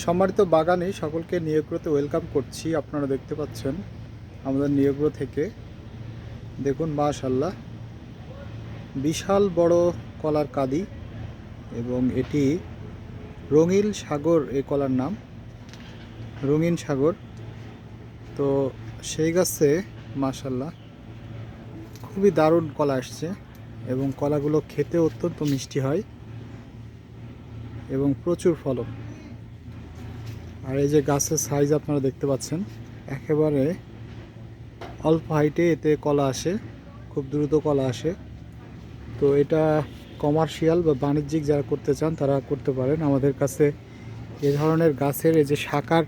সম্মানিত বাগানে সকলকে নিয়োগ্রতে ওয়েলকাম করছি। আপনারা দেখতে পাচ্ছেন আমাদের নিয়োগ্র থেকে। দেখুন মাশাল্লাহ বিশাল বড় কলার কাদি এবং এটি রঙিল সাগর এই কলার নাম। রঙিন সাগর। তো সেই গাছে মাশাল্লাহ খুবই দারুণ কলা আসছে এবং কলাগুলো খেতে অত্যন্ত মিষ্টি হয় এবং প্রচুর ফলন। আর এই যে গাছের সাইজ আপনারা দেখতে পাচ্ছেন, একেবারে অল্প হাইটে এতে কলা আসে, খুব দ্রুত কলা আসে। তো এটা কমার্শিয়াল বা বাণিজ্যিক যারা করতে চান, তারা করতে পারেন। আমাদের কাছে এ ধরনের গাছের এই যে শাকার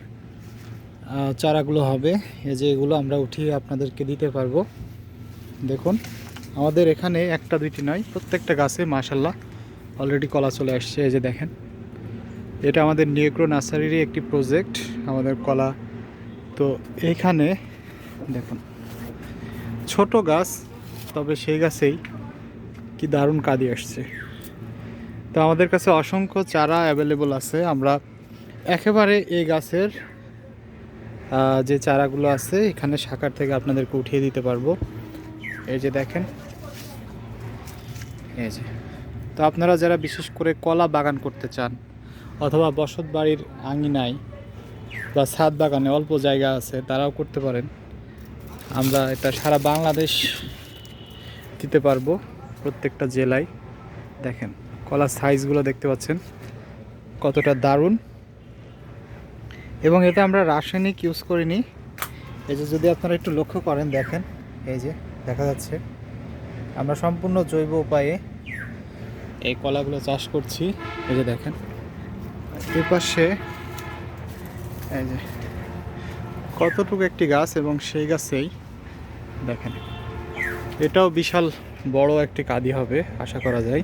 চারাগুলো হবে এই যে এগুলো আমরা উঠিয়ে আপনাদেরকে দিতে পারব। দেখুন, আমাদের এখানে একটা দুইটি নয় প্রত্যেকটা গাছে মাশাল্লাহ অলরেডি কলা চলে আসছে, এই যে দেখেন। এটা আমাদের নিয়োগ্রো নার্সারিরই একটি প্রজেক্ট, আমাদের কলা। তো এইখানে দেখুন, ছোট গাছ, তবে সেই গাছেই কি দারুণ কাঁদি আসছে। তো আমাদের কাছে অসংখ্য চারা অ্যাভেলেবল আছে। আমরা একেবারে এই গাছের যে চারাগুলো আছে, এখানে শাখার থেকে আপনাদেরকে উঠিয়ে দিতে পারব। এই যে দেখেন, এই যে। তো আপনারা যারা বিশেষ করে কলা বাগান করতে চান অথবা বসত বাড়ির আঙিনায় বা ছাদ বাগানে অল্প জায়গা আছে, তারাও করতে পারেন। আমরা এটা সারা বাংলাদেশ দিতে পারব প্রত্যেকটা জেলায়। দেখেন, কলার সাইজগুলো দেখতে পাচ্ছেন, কতটা দারুণ। এবং এটা আমরা রাসায়নিক ইউজ করিনি। এই যে যদি আপনারা একটু লক্ষ্য করেন, দেখেন, এই যে দেখা যাচ্ছে, আমরা সম্পূর্ণ জৈব উপায়ে এই কলাগুলো চাষ করছি। এই যে দেখেন এর পাশে এই যে, কতটুকু একটি গাছ এবং সেই গাছেই দেখেন। এটাও বিশাল বড় একটি কাদি হবে, আশা করা যায়।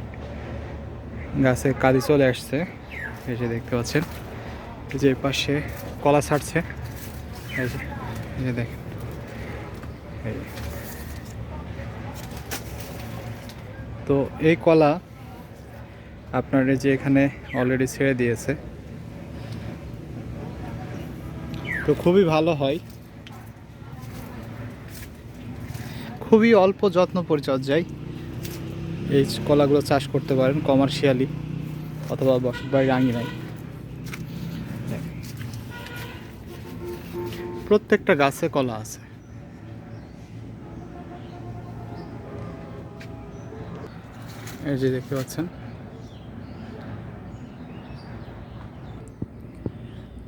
গাছে কাদি চলে আসছে, এই যে দেখতে পাচ্ছেন। এই যে এর পাশে কলা ছাড়ছে, এই যে এই যে দেখেন। তো এই কলা আপনার যে এখানে অলরেডি ছেড়ে দিয়েছে। তো খুবই ভালো হয়। খুবই অল্প যত্ন পরিচর্যায় এই কলাগুলো চাষ করতে পারেন কমার্শিয়ালি অথবা বসত বাড়ির আঙিনায়। প্রত্যেকটা গাছে কলা আছে। এই যে দেখতে পাচ্ছেন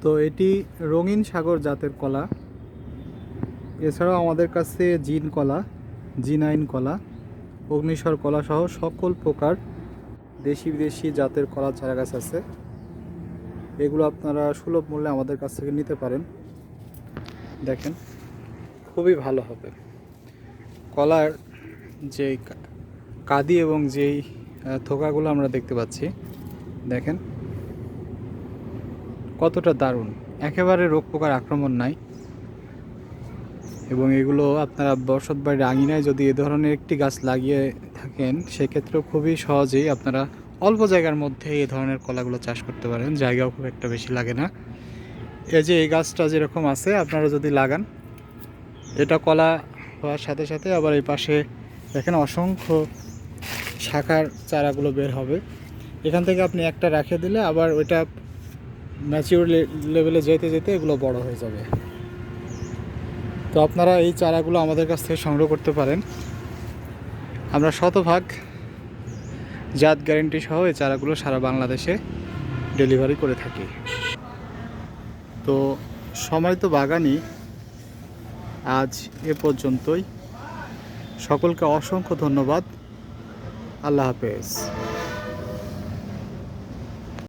তো এটি রঙিন সাগর জাতের কলা। এছাড়াও আমাদের কাছে জিন কলা, জিনাইন কলা অগ্নিস্বর কলা সহ সকল প্রকার দেশি বিদেশি জাতের কলা চারা গাছ আছে। এগুলো আপনারা সুলভ মূল্যে আমাদের কাছ থেকে নিতে পারেন। দেখেন, খুবই ভালো হবে। কলার যে কাদি এবং যেই থোকাগুলো আমরা দেখতে পাচ্ছি, দেখেন। কতটা দারুণ। একেবারে রোগ পোকার আক্রমণ নাই। এবং এগুলো আপনারা বসত বাড়ির আঙিনায় যদি এ ধরনের একটি গাছ লাগিয়ে থাকেন, সেক্ষেত্রেও খুবই সহজেই আপনারা অল্প জায়গার মধ্যে এই ধরনের কলাগুলো চাষ করতে পারেন। জায়গাও খুব একটা বেশি লাগে না। এই যে এই গাছটা যেরকম আছে, আপনারা যদি লাগান, এটা কলা হওয়ার সাথে সাথে আবার এই পাশে দেখেন অসংখ্য শাখার চারাগুলো বের হবে। এখান থেকে আপনি একটা রাখে দিলে আবার ওইটা ম্যাচিউর লেভেলে যেতে যেতে এগুলো বড় হয়ে যাবে। তো আপনারা এই চারাগুলো আমাদের কাছ থেকে সংগ্রহ করতে পারেন। আমরা শতভাগ জাত গ্যারেন্টি সহ এই চারাগুলো সারা বাংলাদেশে ডেলিভারি করে থাকি। তো সময় তো বাগানই। আজ এ পর্যন্তই। সকলকে অসংখ্য ধন্যবাদ। আল্লাহ হাফেজ।